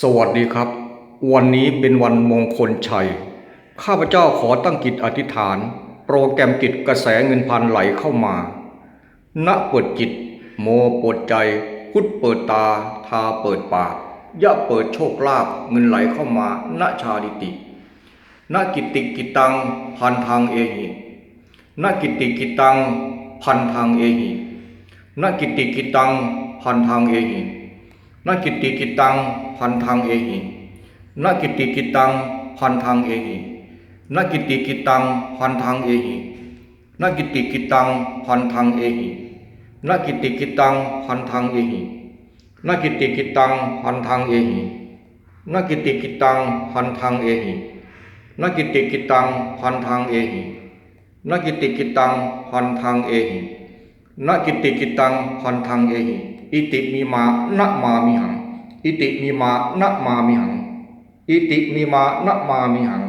สวัสดีครับ วันนี้เป็นวันมงคลชัย ข้าพเจ้าขอตั้งจิตอธิษฐาน โปรแกรมจิตกระแสเงินพันไหลเข้ามาณเปิดจิต โมเปิดใจ พุทธเปิดตา ทาเปิดปากยะเปิดโชคลาภเงินไหลเข้ามาณชาดิติณกิตติกิตังพันทางเอหิณกิตติกิตังพันทางเอหิณกิตติกิตังพันทางเอหิ นกิตติกิตังพันธังเอหินกิตติกิตังพันธังเอหินกิตติกิตังพันธังเอหินกิตติกิตังพันธังเอหินกิตติกิตังพันธังเอหินกิตติกิตังพันธังเอหินกิตติกิตังพันธังเอหินกิตติกิตังพันธังเอหินกิตติกิตังพันธังเอหินกิตติกิตังพันธังเอหิ อิติมีมานะมามิหัง อิติมีมานะมามิหัง อิติมีมานะมามิหัง